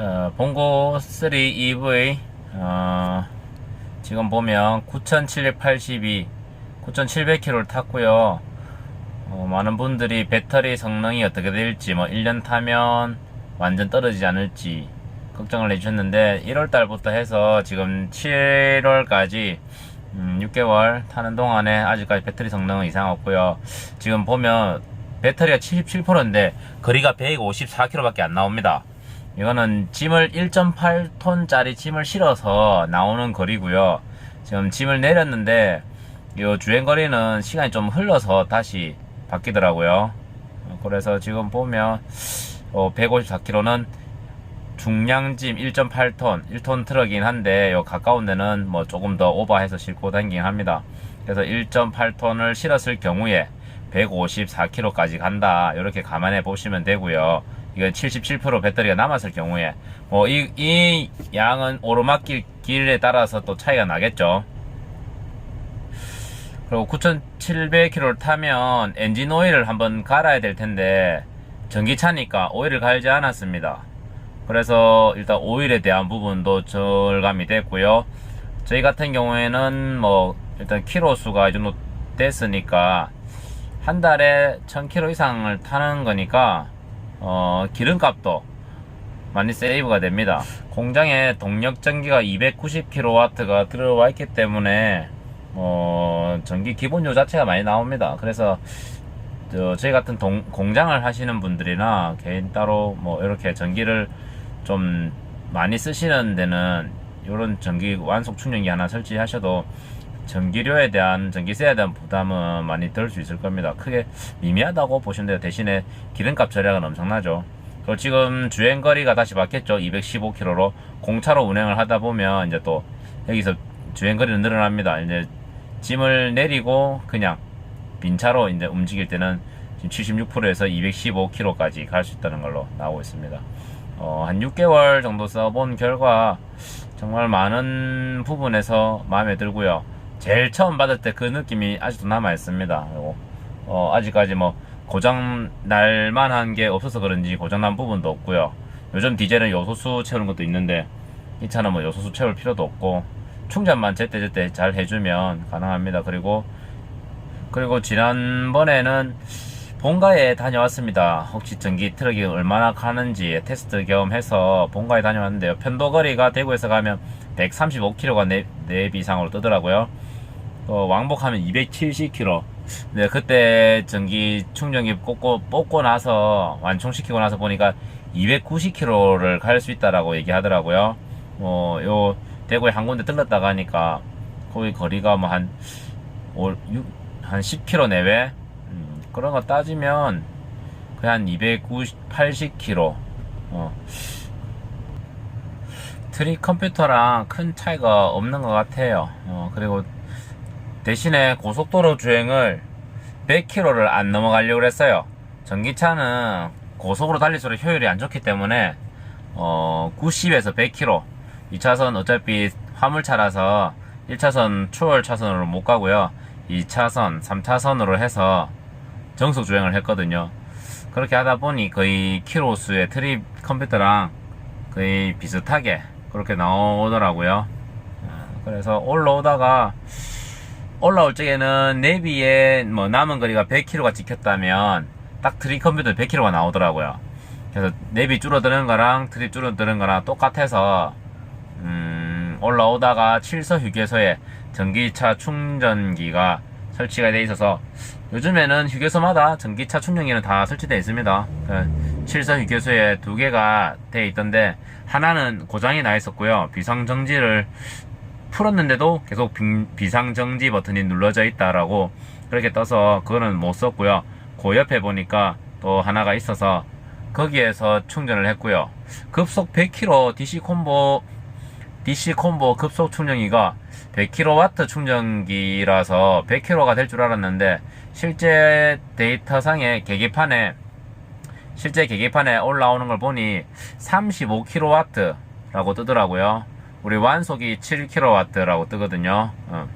자, 봉고 3 EV 어, 지금 보면 9,782, 9,700km를 탔고요. 어, 많은 분들이 배터리 성능이 어떻게 될지, 뭐 1년 타면 완전 떨어지지 않을지 걱정을 해주셨는데 1월 달부터 해서 지금 7월까지 음, 6개월 타는 동안에 아직까지 배터리 성능은 이상 없고요. 지금 보면 배터리가 77%인데 거리가 154km밖에 안 나옵니다. 이거는 짐을 1.8톤짜리 짐을 실어서 나오는 거리고요. 지금 짐을 내렸는데 이 주행 거리는 시간이 좀 흘러서 다시 바뀌더라고요. 어, 그래서 지금 보면 어, 154km는 중량짐 1.8톤, 1톤 트럭이긴 한데 요 가까운 데는 뭐 조금 더 오버해서 싣고 다니긴 합니다. 그래서 1.8톤을 실었을 경우에 154km까지 간다. 이렇게 감안해 보시면 되고요. 이건 77% 배터리가 남았을 경우에 뭐 이 이 양은 오르막길 길에 따라서 또 차이가 나겠죠. 그리고 9,700km를 타면 엔진 오일을 한번 갈아야 될 텐데 전기차니까 오일을 갈지 않았습니다. 그래서 일단 오일에 대한 부분도 절감이 됐고요. 저희 같은 경우에는 뭐 일단 키로 수가 이 정도 됐으니까 한 달에 1000km 이상을 타는 거니까 어, 기름값도 많이 세이브가 됩니다. 공장에 동력 전기가 290kW가 들어와 있기 때문에 어, 전기 기본료 자체가 많이 나옵니다. 그래서 저, 저희 같은 동- 공장을 하시는 분들이나 개인 따로 뭐 이렇게 전기를 좀 많이 쓰시는 데는 이런 전기 완속 충전기 하나 설치하셔도 전기료에 대한 전기세에 대한 부담은 많이 덜 수 있을 겁니다. 크게 미미하다고 보시면 돼요. 대신에 기름값 절약은 엄청나죠. 그리고 지금 주행 거리가 다시 바뀌었죠. 215km로 공차로 운행을 하다 보면 이제 또 여기서 주행 거리는 늘어납니다. 이제 짐을 내리고 그냥 빈차로 이제 움직일 때는 지금 76%에서 215km까지 갈 수 있다는 걸로 나오고 있습니다. 어, 한 6개월 정도 써본 결과 정말 많은 부분에서 마음에 들고요. 제일 처음 받을 때 그 느낌이 아직도 남아 있습니다. 어, 아직까지 뭐 고장 날 만한 게 없어서 그런지 고장 난 부분도 없고요. 요즘 디젤은 요소수 채우는 것도 있는데 이 차는 뭐 요소수 채울 필요도 없고 충전만 제때제때 잘 해주면 가능합니다. 그리고 그리고 지난번에는 본가에 다녀왔습니다. 혹시 전기 트럭이 얼마나 가는지 테스트 겸 해서 본가에 다녀왔는데요. 편도거리가 대구에서 가면 135km가 내, 내비상으로 뜨더라고요. 어, 왕복하면 270km. 네, 그때 전기 충전기 꽂고, 뽑고 나서, 완충시키고 나서 보니까 290km를 갈 수 있다라고 얘기하더라고요. 어, 요, 대구에 한 군데 들렀다 가니까, 거기 거리가 뭐 한, 오, 6, 한 10km 내외? 음, 그런 거 따지면, 거의 한 290, 80km. 어. 트리 컴퓨터랑 큰 차이가 없는 것 같아요. 어, 그리고 대신에 고속도로 주행을 100km를 안 넘어가려고 했어요. 전기차는 고속으로 달릴수록 효율이 안 좋기 때문에 어, 90에서 100km 2차선 어차피 화물차라서 1차선 추월 차선으로 못 가고요. 2차선, 3차선으로 해서 정속 주행을 했거든요. 그렇게 하다 보니 거의 키로 수의 트립 컴퓨터랑 거의 비슷하게 그렇게 나오더라고요. 어, 그래서 올라오다가 올라올 적에는 내비에 뭐 남은 거리가 100km가 찍혔다면 딱 트립 컴퓨터 100km가 나오더라고요. 그래서 내비 줄어드는 거랑 트립 줄어드는 거랑 똑같아서 음, 올라오다가 칠서 휴게소에 전기차 충전기가 설치가 돼 있어서 요즘에는 휴게소마다 전기차 충전기는 다 설치되어 있습니다. 그 칠서 휴게소에 두 개가 돼 있던데 하나는 고장이 나 있었고요. 비상정지를 풀었는데도 계속 비, 상정지 버튼이 눌러져 있다라고 그렇게 떠서 그거는 못 썼고요. 그 옆에 보니까 또 하나가 있어서 거기에서 충전을 했고요. 급속 100km DC 콤보 DC 콤보 급속 충전기가 100kW 충전기라서 100km가 될 줄 알았는데 실제 데이터상의 계기판에 실제 계기판에 올라오는 걸 보니 35kW라고 뜨더라고요. 우리 완속이 7kW라고 뜨거든요. 어.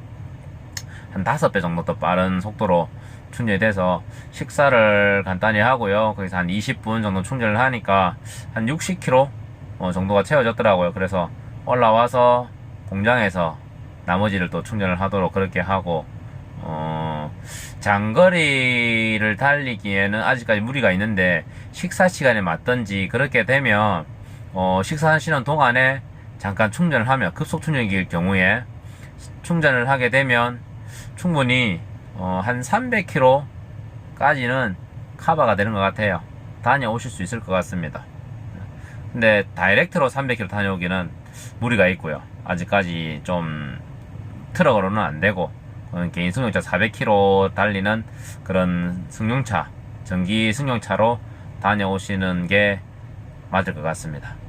한 5배 정도 더 빠른 속도로 충전이 돼서 식사를 간단히 하고요. 거기서 한 20분 정도 충전을 하니까 한 60km 어, 정도가 채워졌더라고요. 그래서 올라와서 공장에서 나머지를 또 충전을 하도록 그렇게 하고 어, 장거리를 달리기에는 아직까지 무리가 있는데 식사 시간에 맞든지 그렇게 되면 어, 식사하시는 동안에 잠깐 충전을 하면 급속 충전기일 경우에 충전을 하게 되면 충분히 어, 한 300km까지는 커버가 되는 것 같아요. 다녀오실 수 있을 것 같습니다. 근데 다이렉트로 300km 다녀오기는 무리가 있고요. 아직까지 좀 트럭으로는 안 되고 개인 승용차 400km 달리는 그런 승용차 전기 승용차로 다녀오시는 게 맞을 것 같습니다.